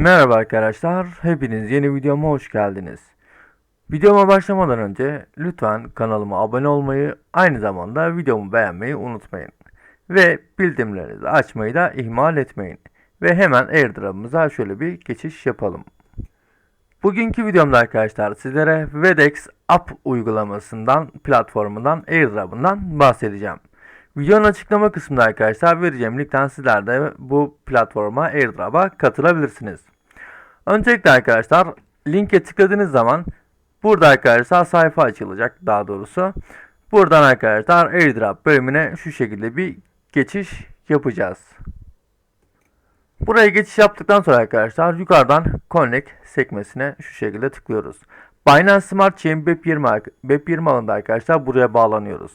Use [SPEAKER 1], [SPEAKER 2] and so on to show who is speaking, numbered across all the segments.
[SPEAKER 1] Merhaba arkadaşlar, hepiniz yeni videoma hoş geldiniz. Videoma başlamadan önce lütfen kanalıma abone olmayı, aynı zamanda videomu beğenmeyi unutmayın. Ve bildirimlerinizi açmayı da ihmal etmeyin. Ve hemen airdrop'ımıza şöyle bir geçiş yapalım. Bugünkü videomda arkadaşlar sizlere Vedex App uygulamasından, platformundan, airdrop'ından bahsedeceğim. Videonun açıklama kısmında arkadaşlar vereceğim linkten sizler de bu platforma airdrop'a katılabilirsiniz. Öncelikle arkadaşlar linke tıkladığınız zaman burada arkadaşlar sayfa açılacak daha doğrusu. Buradan arkadaşlar airdrop bölümüne şu şekilde bir geçiş yapacağız. Buraya geçiş yaptıktan sonra arkadaşlar yukarıdan Connect sekmesine şu şekilde tıklıyoruz. Binance Smart Chain BEP20, BEP20 alanında arkadaşlar buraya bağlanıyoruz.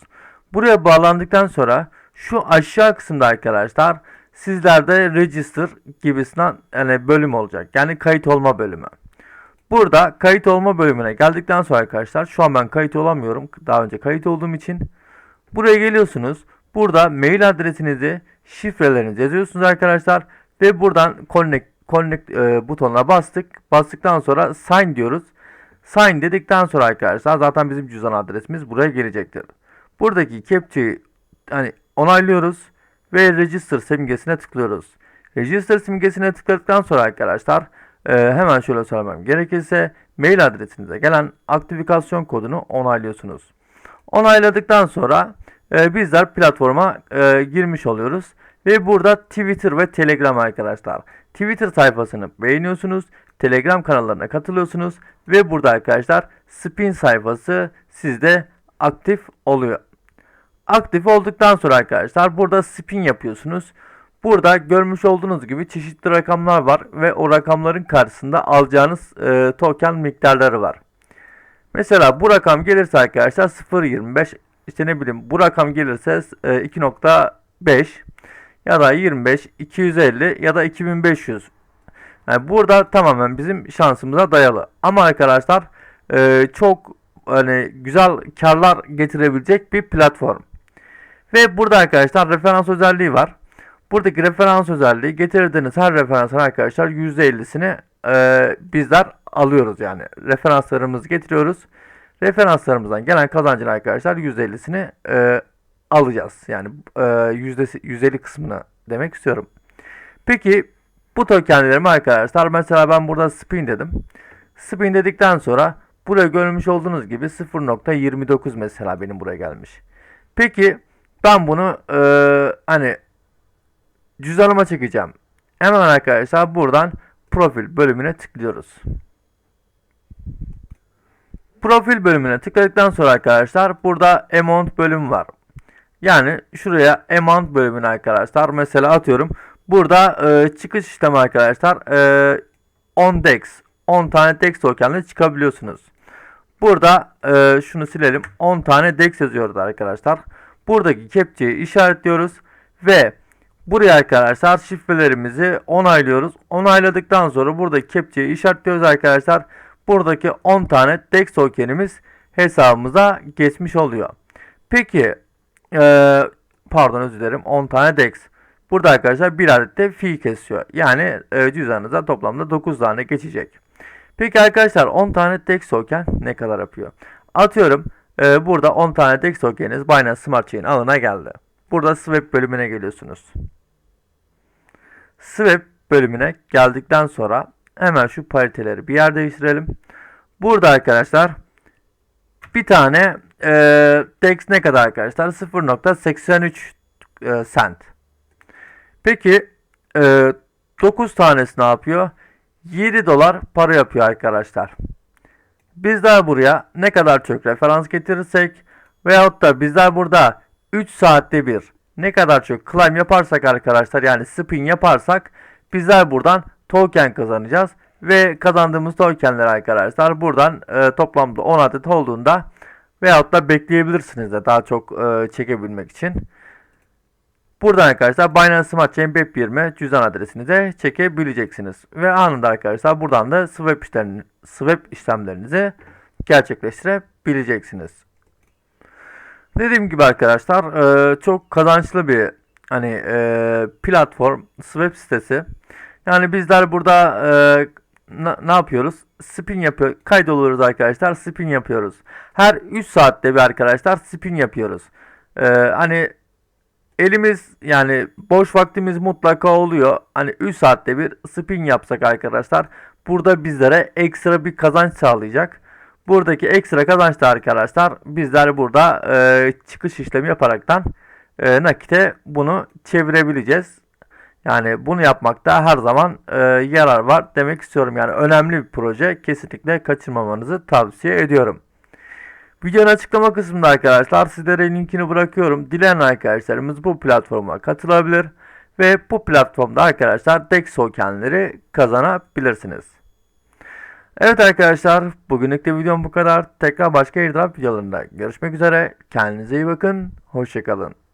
[SPEAKER 1] Buraya bağlandıktan sonra şu aşağı kısımda arkadaşlar sizlerde register gibisinden yani bölüm olacak. Yani kayıt olma bölümü. Burada kayıt olma bölümüne geldikten sonra arkadaşlar şu an ben kayıt olamıyorum. Daha önce kayıt olduğum için. Buraya geliyorsunuz. Burada mail adresinizi, şifrelerinizi yazıyorsunuz arkadaşlar. Ve buradan connect, connect e, butonuna bastık. Bastıktan sonra sign diyoruz. Sign dedikten sonra arkadaşlar zaten bizim cüzdan adresimiz buraya gelecektir. Buradaki captcha'yı hani onaylıyoruz ve register simgesine tıklıyoruz. Register simgesine tıkladıktan sonra arkadaşlar e, hemen şöyle söylemem gerekirse mail adresinize gelen aktifikasyon kodunu onaylıyorsunuz. Onayladıktan sonra e, bizler platforma e, girmiş oluyoruz. Ve burada Twitter ve Telegram arkadaşlar. Twitter sayfasını beğeniyorsunuz. Telegram kanallarına katılıyorsunuz. Ve burada arkadaşlar spin sayfası sizde aktif oluyor. Aktif olduktan sonra arkadaşlar burada spin yapıyorsunuz. Burada görmüş olduğunuz gibi çeşitli rakamlar var ve o rakamların karşısında alacağınız e, token miktarları var. Mesela bu rakam gelirse arkadaşlar 0.25 işte ne bileyim bu rakam gelirse e, 2.5 ya da 25, 250 ya da 2500. Yani burada tamamen bizim şansımıza dayalı. Ama arkadaşlar e, çok hani güzel karlar getirebilecek bir platform. Ve burada arkadaşlar referans özelliği var. Buradaki referans özelliği getirdiğiniz her referansın arkadaşlar %50'sini e, bizler alıyoruz yani. Referanslarımızı getiriyoruz. Referanslarımızdan gelen kazancın arkadaşlar %50'sini e, alacağız. Yani e, %50 kısmını demek istiyorum. Peki bu tokenlerimi arkadaşlar mesela ben burada spin dedim. Spin dedikten sonra buraya görmüş olduğunuz gibi 0.29 mesela benim buraya gelmiş. Peki ben bunu e, hani cüzdanıma çekeceğim. Hemen arkadaşlar buradan profil bölümüne tıklıyoruz. Profil bölümüne tıkladıktan sonra arkadaşlar burada amount bölümü var. Yani şuraya amount bölümüne arkadaşlar mesela atıyorum. Burada e, çıkış işlemi arkadaşlar e, 10 dex 10 tane dex tokenle çıkabiliyorsunuz. Burada e, şunu silelim. 10 tane dex yazıyoruz arkadaşlar. Buradaki kepçeyi işaretliyoruz ve buraya arkadaşlar şifrelerimizi onaylıyoruz. Onayladıktan sonra buradaki kepçeyi işaretliyoruz arkadaşlar. Buradaki 10 tane DEX tokenimiz hesabımıza geçmiş oluyor. Peki ee, pardon özür dilerim 10 tane DEX. Burada arkadaşlar bir adet de fee kesiyor. Yani e, cüzdanınıza toplamda 9 tane geçecek. Peki arkadaşlar 10 tane DEX token ne kadar yapıyor? Atıyorum e, burada 10 tane DEX tokeniniz Binance Smart Chain alına geldi. Burada swap bölümüne geliyorsunuz. Swap bölümüne geldikten sonra hemen şu pariteleri bir yer değiştirelim. Burada arkadaşlar bir tane e, DEX ne kadar arkadaşlar? 0.83 e, cent. Peki e, 9 tanesi ne yapıyor? 7 dolar para yapıyor arkadaşlar. Bizler buraya ne kadar çok referans getirirsek veyahut da bizler burada 3 saatte bir ne kadar çok climb yaparsak arkadaşlar yani spin yaparsak bizler buradan token kazanacağız. Ve kazandığımız tokenler arkadaşlar buradan e, toplamda 10 adet olduğunda veyahut da bekleyebilirsiniz de daha çok e, çekebilmek için. Buradan arkadaşlar Binance Smart Chain BEP20 cüzdan adresinize çekebileceksiniz. Ve anında arkadaşlar buradan da swap, işlem, swap işlemlerinizi gerçekleştirebileceksiniz. Dediğim gibi arkadaşlar e, çok kazançlı bir hani e, platform swap sitesi. Yani bizler burada e, ne yapıyoruz? Spin yapıyor. Kaydoluyoruz arkadaşlar. Spin yapıyoruz. Her 3 saatte bir arkadaşlar spin yapıyoruz. E, hani elimiz yani boş vaktimiz mutlaka oluyor. Hani 3 saatte bir spin yapsak arkadaşlar burada bizlere ekstra bir kazanç sağlayacak. Buradaki ekstra kazançta arkadaşlar bizler burada e, çıkış işlemi yaparaktan e, nakite bunu çevirebileceğiz. Yani bunu yapmakta her zaman e, yarar var demek istiyorum. Yani önemli bir proje. Kesinlikle kaçırmamanızı tavsiye ediyorum. Videonun açıklama kısmında arkadaşlar sizlere linkini bırakıyorum. Dileyen arkadaşlarımız bu platforma katılabilir. Ve bu platformda arkadaşlar DEX tokenleri kazanabilirsiniz. Evet arkadaşlar bugünlük de videom bu kadar. Tekrar başka airdrop videolarında görüşmek üzere. Kendinize iyi bakın. Hoşçakalın.